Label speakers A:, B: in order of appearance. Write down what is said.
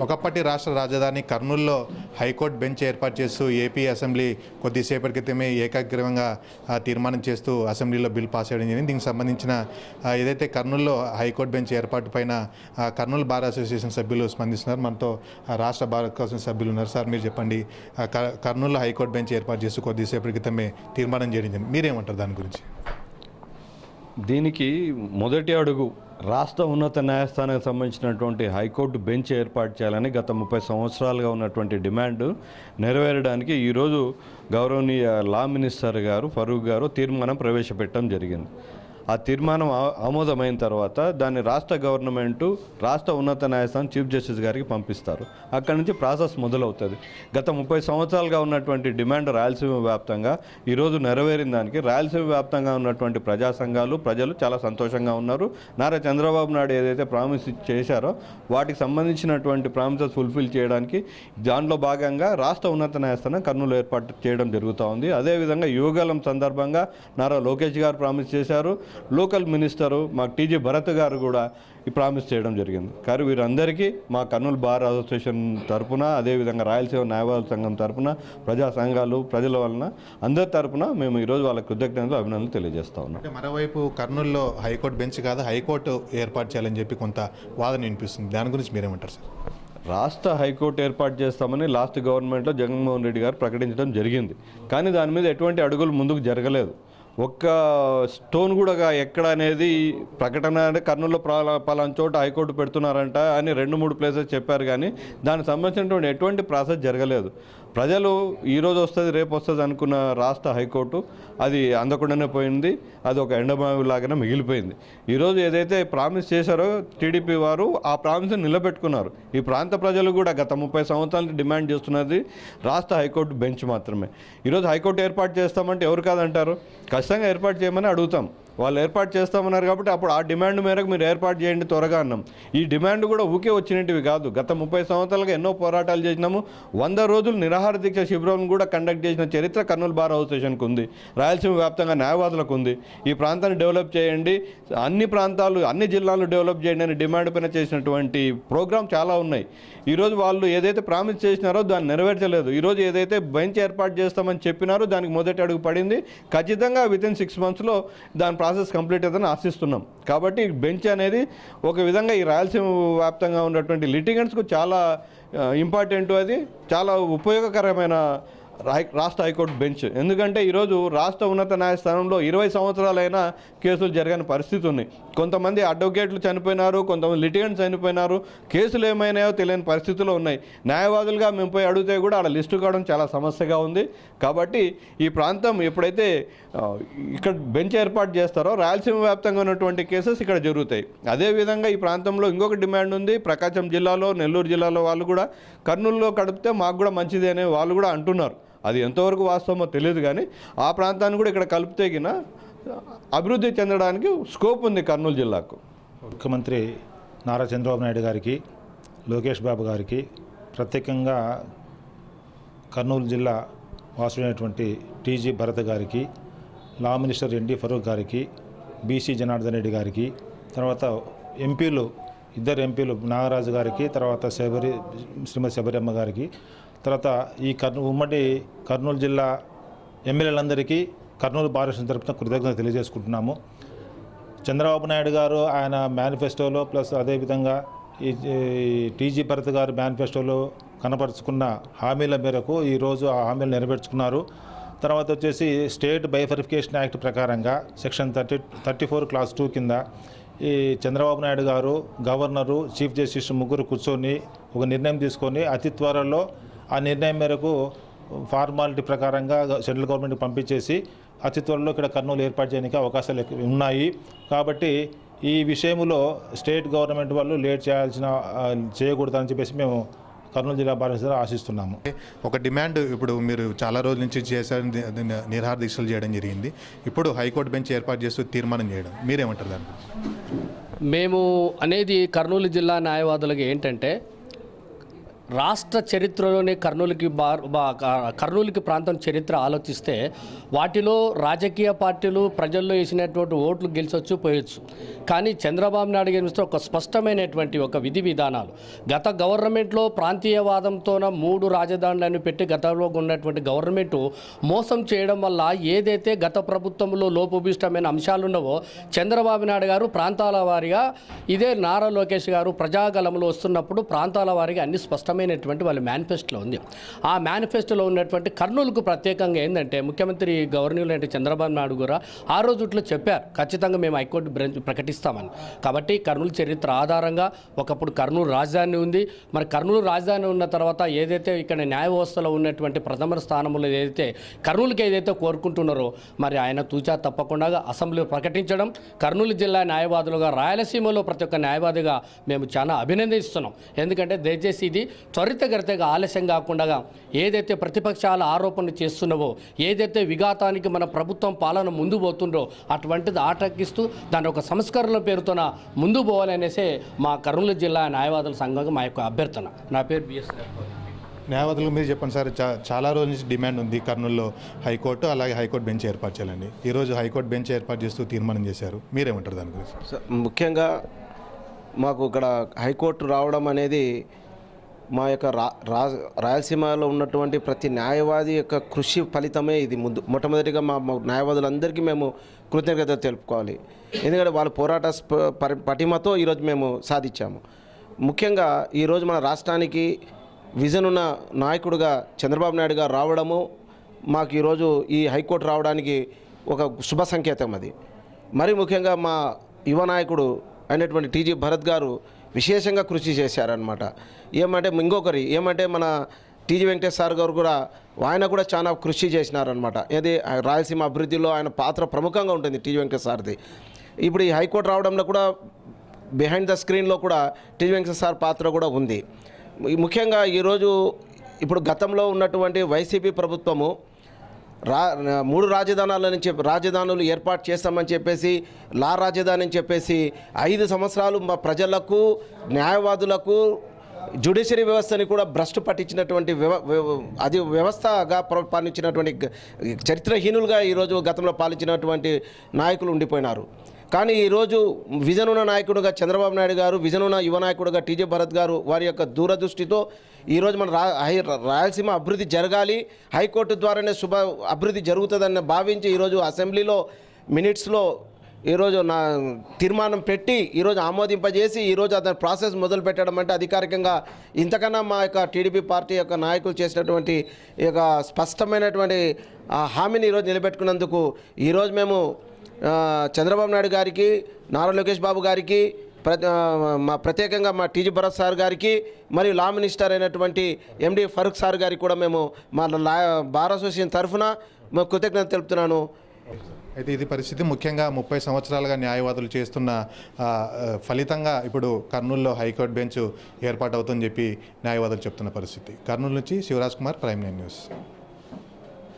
A: ఒకప్పటి రాష్ట్ర రాజధాని కర్నూలులో హైకోర్టు బెంచ్ ఏర్పాటు చేస్తూ ఏపీ అసెంబ్లీ కొద్దిసేపటి క్రితమే ఏకాగ్రీవంగా తీర్మానం చేస్తూ అసెంబ్లీలో బిల్ పాస్ చేయడం జరిగింది. దీనికి సంబంధించిన ఏదైతే కర్నూలులో హైకోర్టు బెంచ్ ఏర్పాటు పైన కర్నూలు బార్ అసోసియేషన్ సభ్యులు స్పందిస్తున్నారు. మనతో రాష్ట్ర బార్ అసోసియేషన్ సభ్యులు ఉన్నారు. సార్ మీరు చెప్పండి కర్నూలు క- హైకోర్టు బెంచ్ ఏర్పాటు చేస్తూ కొద్దిసేపటి క్రితమే తీర్మానం చేయడం జరిగింది. మీరేమంటారు దాని గురించి?
B: దీనికి మొదటి అడుగు రాష్ట్ర ఉన్నత న్యాయస్థానానికి సంబంధించినటువంటి హైకోర్టు బెంచ్ ఏర్పాటు చేయాలని గత ముప్పై సంవత్సరాలుగా ఉన్నటువంటి డిమాండ్ నెరవేరడానికి ఈరోజు గౌరవనీయ లా మినిస్టర్ గారు ఫరూక్ గారు తీర్మానం ప్రవేశపెట్టడం జరిగింది. ఆ తీర్మానం ఆమోదమైన తర్వాత దాన్ని రాష్ట్ర గవర్నమెంట్ రాష్ట్ర ఉన్నత న్యాయస్థానం చీఫ్ జస్టిస్ గారికి పంపిస్తారు. అక్కడి నుంచి ప్రాసెస్ మొదలవుతుంది. గత ముప్పై సంవత్సరాలుగా ఉన్నటువంటి డిమాండ్ రాయలసీమ వ్యాప్తంగా ఈరోజు నెరవేరిన దానికి రాయలసీమ వ్యాప్తంగా ఉన్నటువంటి ప్రజా సంఘాలు ప్రజలు చాలా సంతోషంగా ఉన్నారు. నారా చంద్రబాబు నాయుడు ఏదైతే ప్రామిస్ చేశారో వాటికి సంబంధించినటువంటి ప్రామిసెస్ ఫుల్ఫిల్ చేయడానికి దాంట్లో భాగంగా రాష్ట్ర ఉన్నత న్యాయస్థానం కర్నూలు ఏర్పాటు చేయడం జరుగుతూ ఉంది. అదేవిధంగా యువగలం సందర్భంగా నారా లోకేష్ గారు ప్రామిస్ చేశారు. లోకల్ మినిస్టరు మా టీజీ భరత్ గారు కూడా ఈ ప్రామిస్ చేయడం జరిగింది. కానీ వీరందరికీ మా కర్నూలు బార్ అసోసియేషన్ తరపున అదేవిధంగా రాయలసీమ న్యాయవాద సంఘం తరపున ప్రజా సంఘాలు ప్రజల వలన అందరి తరపున మేము ఈరోజు వాళ్ళ కృతజ్ఞతలు అభినందనలు తెలియజేస్తా ఉన్నాం.
A: అంటే మరోవైపు కర్నూలులో హైకోర్టు బెంచ్ కాదు? హైకోర్టు ఏర్పాటు చేయాలని చెప్పి కొంత వాదన వినిపిస్తుంది. దాని గురించి మీరేమంటారు సార్?
B: రాష్ట్ర హైకోర్టు ఏర్పాటు చేస్తామని లాస్ట్ గవర్నమెంట్లో జగన్మోహన్ రెడ్డి గారు ప్రకటించడం జరిగింది. కానీ దాని మీద ఎటువంటి అడుగులు ముందుకు జరగలేదు. ఒక్క స్టోన్ కూడా ఎక్కడ అనేది ప్రకటన అంటే కర్నూలులో పలాన పలానా చోట హైకోర్టు పెడుతున్నారంట అని రెండు మూడు ప్లేసెస్ చెప్పారు కానీ దానికి సంబంధించినటువంటి ఎటువంటి ప్రాసెస్ జరగలేదు. ప్రజలు ఈరోజు వస్తుంది రేపు వస్తుంది అనుకున్న రాష్ట్ర హైకోర్టు అది అందకుండానే పోయింది అది ఒక ఎండమావి లాగానే మిగిలిపోయింది ఈరోజు ఏదైతే ప్రామిస్ చేశారో టీడీపీ వారు ఆ ప్రామిస్ నిలబెట్టుకున్నారు. ఈ ప్రాంత ప్రజలు కూడా గత ముప్పై సంవత్సరాలు డిమాండ్ చేస్తున్నది రాష్ట్ర హైకోర్టు బెంచ్ మాత్రమే. ఈరోజు హైకోర్టు ఏర్పాటు చేస్తామంటే ఎవరు కాదంటారు? ఖచ్చితంగా ఏర్పాటు చేయమని అడుగుతాం. వాళ్ళు ఏర్పాటు చేస్తామన్నారు కాబట్టి అప్పుడు ఆ డిమాండ్ మేరకు మీరు ఏర్పాటు చేయండి త్వరగా అన్నాం. ఈ డిమాండ్ కూడా ఊకే వచ్చినట్టువి కాదు. గత ముప్పై సంవత్సరాలుగా ఎన్నో పోరాటాలు చేసినాము. వంద రోజులు నిరాహార దీక్ష శిబిరం కూడా కండక్ట్ చేసిన చరిత్ర కర్నూలు బార్ అసోసియేషన్కి ఉంది. రాయలసీమ వ్యాప్తంగా న్యాయవాదులకు ఉంది. ఈ ప్రాంతాన్ని డెవలప్ చేయండి. అన్ని ప్రాంతాలు అన్ని జిల్లాలు డెవలప్ చేయండి అని డిమాండ్ పైన చేసినటువంటి ప్రోగ్రామ్ చాలా ఉన్నాయి. ఈరోజు వాళ్ళు ఏదైతే ప్రామిస్ చేసినారో దాన్ని నెరవేర్చలేదు. ఈరోజు ఏదైతే బెంచ్ ఏర్పాటు చేస్తామని చెప్పినారో దానికి మొదటి అడుగు పడింది. ఖచ్చితంగా విత్ ఇన్ సిక్స్ మంత్స్లో దాని ప్రాసెస్ కంప్లీట్ అవుతుందని ఆశిస్తున్నాం. కాబట్టి బెంచ్ అనేది ఒక విధంగా ఈ రాయలసీమ వ్యాప్తంగా ఉన్నటువంటి లిటిగెంట్స్కు చాలా ఇంపార్టెంట్ అది. చాలా ఉపయోగకరమైన రాష్ట్ర హైకోర్టు బెంచ్. ఎందుకంటే ఈరోజు రాష్ట్ర ఉన్నత న్యాయస్థానంలో ఇరవై సంవత్సరాలైనా కేసులు జరగని పరిస్థితి ఉంది. కొంతమంది అడ్వకేట్లు చనిపోయినారు కొంతమంది లిటిగెంట్స్ చనిపోయినారు. కేసులు ఏమైనాయో తెలియని పరిస్థితుల్లో ఉన్నాయి. న్యాయవాదులుగా మేము పోయి అడిగితే కూడా ఆడ లిస్టు కావడం చాలా సమస్యగా ఉంది. కాబట్టి ఈ ప్రాంతం ఎప్పుడైతే ఇక్కడ బెంచ్ ఏర్పాటు చేస్తారో రాయలసీమ వ్యాప్తంగా ఉన్నటువంటి కేసెస్ ఇక్కడ జరుగుతాయి. అదేవిధంగా ఈ ప్రాంతంలో ఇంకొక డిమాండ్ ఉంది. ప్రకాశం జిల్లాలో నెల్లూరు జిల్లాలో వాళ్ళు కూడా కర్నూలులో కడిపితే మాకు కూడా మంచిది అనే వాళ్ళు కూడా అంటున్నారు. అది ఎంతవరకు వాస్తవమో తెలియదు కానీ ఆ ప్రాంతాన్ని కూడా ఇక్కడ కలిపితే గిన అభివృద్ధి చెందడానికి స్కోప్ ఉంది కర్నూలు జిల్లాకు.
C: ముఖ్యమంత్రి నారా చంద్రబాబు నాయుడు గారికి లోకేష్ బాబు గారికి ప్రత్యేకంగా కర్నూలు జిల్లా వాసుడైనటువంటి టీజీ భరత్ గారికి లా మినిస్టర్ ఎన్డి ఫరూక్ గారికి బీసీ జనార్దన్ రెడ్డి గారికి తర్వాత ఎంపీలు ఇద్దరు ఎంపీలు నాగరాజు గారికి తర్వాత శబరి శ్రీమతి శబరమ్మ గారికి తర్వాత ఈ కర్నూ ఉమ్మడి కర్నూలు జిల్లా ఎమ్మెల్యేలందరికీ కర్నూలు భారత తరపున కృతజ్ఞత తెలియజేసుకుంటున్నాము. చంద్రబాబు నాయుడు గారు ఆయన మేనిఫెస్టోలో ప్లస్ అదేవిధంగా ఈ ఈ టీజీ భరత్ గారు మేనిఫెస్టోలో కనపరుచుకున్న హామీల మేరకు ఈరోజు ఆ హామీలు నెరవేర్చుకున్నారు. తర్వాత వచ్చేసి స్టేట్ బైఫరిఫికేషన్ యాక్ట్ ప్రకారంగా section thirty thirty four clause two కింద ఈ చంద్రబాబు నాయుడు గారు గవర్నరు చీఫ్ జస్టిస్ ముగ్గురు కూర్చొని ఒక నిర్ణయం తీసుకొని అతి త్వరలో ఆ నిర్ణయం మేరకు ఫార్మాలిటీ ప్రకారంగా సెంట్రల్ గవర్నమెంట్కి పంపించేసి అతి త్వరలో ఇక్కడ కర్నూలు ఏర్పాటు చేయడానికి అవకాశాలు ఎక్కువ ఉన్నాయి. కాబట్టి ఈ విషయంలో స్టేట్ గవర్నమెంట్ వాళ్ళు లేట్ చేయాల్సిన చేయకూడదని చెప్పేసి మేము కర్నూలు జిల్లా భారత ఆశిస్తున్నాము.
A: ఒక డిమాండ్ ఇప్పుడు మీరు చాలా రోజుల నుంచి చేశారు నిరాహార దీక్షలు చేయడం జరిగింది. ఇప్పుడు హైకోర్టు బెంచ్ ఏర్పాటు చేస్తూ తీర్మానం చేయడం మీరేమంటారు దాని గురించి?
D: మేము అనేది కర్నూలు జిల్లా న్యాయవాదులకు ఏంటంటే రాష్ట్ర చరిత్రలోనే కర్నూలుకి బార్ బా- కర్నూలుకి ప్రాంతం చరిత్ర ఆలోచిస్తే వాటిలో రాజకీయ పార్టీలు ప్రజల్లో వేసినటువంటి ఓట్లు గెలిచొచ్చు పోయొచ్చు. కానీ చంద్రబాబు నాయుడు గెలిస్తే ఒక స్పష్టమైనటువంటి ఒక విధి విధానాలు. గత గవర్నమెంట్లో ప్రాంతీయవాదంతోన మూడు రాజధానులను పెట్టి గతంలో ఉన్నటువంటి గవర్నమెంట్ మోసం చేయడం వల్ల ఏదైతే గత ప్రభుత్వంలో లోపభీష్టమైన అంశాలు ఉన్నవో చంద్రబాబు నాయుడు గారు ప్రాంతాల వారిగా ఇదే నారా లోకేష్ గారు ప్రజాగలంలో వస్తున్నప్పుడు ప్రాంతాల వారిగా అన్ని స్పష్టమైనటువంటి వాళ్ళ మేనిఫెస్టోలో ఉంది. ఆ మేనిఫెస్టోలో ఉన్నటువంటి కర్నూలుకు ప్రత్యేకంగా ఏంటంటే ముఖ్యమంత్రి గవర్నర్ అంటే చంద్రబాబు నాయుడు కూడా ఆ రోజు చెప్పారు ఖచ్చితంగా మేము హైకోర్టు బ్రెంచ్ ప్రకటిస్తామని. కాబట్టి కర్నూలు చరిత్ర ఆధారంగా ఒకప్పుడు కర్నూలు రాజధాని ఉంది. మరి కర్నూలు రాజధాని ఉన్న తర్వాత ఏదైతే ఇక్కడ న్యాయ వ్యవస్థలో ఉన్నటువంటి ప్రథమ స్థానంలో ఏదైతే కర్నూలుకి ఏదైతే కోరుకుంటున్నారో మరి ఆయన తూచా తప్పకుండా అసెంబ్లీ ప్రకటించడం కర్నూలు జిల్లా న్యాయవాదులుగా రాయలసీమలో ప్రతి ఒక్క న్యాయవాదిగా మేము చాలా అభినందిస్తున్నాం. ఎందుకంటే దయచేసి ఇది త్వరితగతిగా ఆలస్యం కాకుండా ఏదైతే ప్రతిపక్షాల ఆరోపణలు చేస్తున్నావో ఏదైతే విఘాతానికి మన ప్రభుత్వం పాలన ముందు పోతుందో అటువంటిది ఆటంకిస్తూ దాని ఒక సంస్కరణల పేరుతోన ముందు పోవాలనేసే మా కర్నూలు జిల్లా న్యాయవాదుల సంఘంగా మా యొక్క అభ్యర్థన. నా పేరు బిఎస్
A: న్యాయవాదులకు మీరు చెప్పండి సార్ చా చాలా రోజుల నుంచి డిమాండ్ ఉంది కర్నూలులో హైకోర్టు అలాగే హైకోర్టు బెంచ్ ఏర్పాటు చేయాలండి ఈరోజు హైకోర్టు బెంచ్ ఏర్పాటు చేస్తూ తీర్మానం చేశారు. మీరేమంటారు దాని గురించి?
E: ముఖ్యంగా మాకు ఇక్కడ హైకోర్టు రావడం అనేది మా యొక్క రా రా రాయలసీమలో ఉన్నటువంటి ప్రతి న్యాయవాది యొక్క కృషి ఫలితమే ఇది. ముందు మొట్టమొదటిగా మా న్యాయవాదులందరికీ మేము కృతజ్ఞత తెలుపుకోవాలి. ఎందుకంటే వాళ్ళ పోరాట పటిమతో ఈరోజు మేము సాధించాము. ముఖ్యంగా ఈరోజు మన రాష్ట్రానికి విజన్ ఉన్న నాయకుడుగా చంద్రబాబు నాయుడు గారు రావడము మాకు ఈరోజు ఈ హైకోర్టు రావడానికి ఒక శుభ సంకేతం అది. మరి ముఖ్యంగా మా యువ నాయకుడు అయినటువంటి టీజీ భరత్ గారు విశేషంగా కృషి చేశారనమాట ఏమంటే ఇంకొకరి ఏమంటే మన టీజీ వెంకటేష్ సార్ గారు కూడా ఆయన కూడా చాలా కృషి చేసినారనమాట ఏది రాయలసీమ అభివృద్ధిలో ఆయన పాత్ర ప్రముఖంగా ఉంటుంది టీజీ వెంకటేష్ సార్ది. ఇప్పుడు ఈ హైకోర్టు రావడంలో కూడా బిహైండ్ ద స్క్రీన్లో కూడా టీజీ వెంకటేష్ సార్ పాత్ర కూడా ఉంది. ముఖ్యంగా ఈరోజు ఇప్పుడు గతంలో ఉన్నటువంటి వైసీపీ ప్రభుత్వము రా మూడు రాజధానుల నుంచి రాజధానులు ఏర్పాటు చేస్తామని చెప్పేసి లా రాజధాని అని చెప్పేసి ఐదు సంవత్సరాలు మా ప్రజలకు న్యాయవాదులకు జ్యుడిషియరీ వ్యవస్థని కూడా భ్రష్టు పట్టించినటువంటి వ్యవ అది వ్యవస్థగా పాలించినటువంటి చరిత్రహీనులుగా ఈరోజు గతంలో పాలించినటువంటి నాయకులు ఉండిపోయినారు. కానీ ఈరోజు విజనున్న నాయకుడుగా చంద్రబాబు నాయుడు గారు విజనున్న యువ నాయకుడుగా టీజే భరత్ గారు వారి యొక్క దూరదృష్టితో ఈరోజు మన రా రాయలసీమ అభివృద్ధి జరగాలి. హైకోర్టు ద్వారానే శుభ అభివృద్ధి జరుగుతుందని భావించి ఈరోజు అసెంబ్లీలో మినిట్స్లో ఈరోజు నా తీర్మానం పెట్టి ఈరోజు ఆమోదింపజేసి ఈరోజు అతని ప్రాసెస్ మొదలు పెట్టడం అంటే అధికారికంగా ఇంతకన్నా మా యొక్క టీడీపీ పార్టీ యొక్క నాయకులు చేసినటువంటి ఈ యొక్క స్పష్టమైనటువంటి ఆ హామీని ఈరోజు నిలబెట్టుకున్నందుకు ఈరోజు మేము చంద్రబాబు నాయుడు గారికి నారా లోకేష్ బాబు గారికి మా ప్రత్యేకంగా మా టీజీ భరత్ సార్ గారికి మరియు లా మినిస్టర్ అయినటువంటి ఎండి ఫరూక్ సార్ గారికి కూడా మేము మా లా బార్ అసోసియేషన్ తరఫున మేము కృతజ్ఞత తెలుపుతున్నాను.
A: అయితే ఇది పరిస్థితి ముఖ్యంగా ముప్పై సంవత్సరాలుగా న్యాయవాదులు చేస్తున్న ఫలితంగా ఇప్పుడు కర్నూలులో హైకోర్టు బెంచ్ ఏర్పాటు అవుతుందని చెప్పి న్యాయవాదులు చెప్తున్న పరిస్థితి. కర్నూలు నుంచి Shivaraj Kumar prime nine news.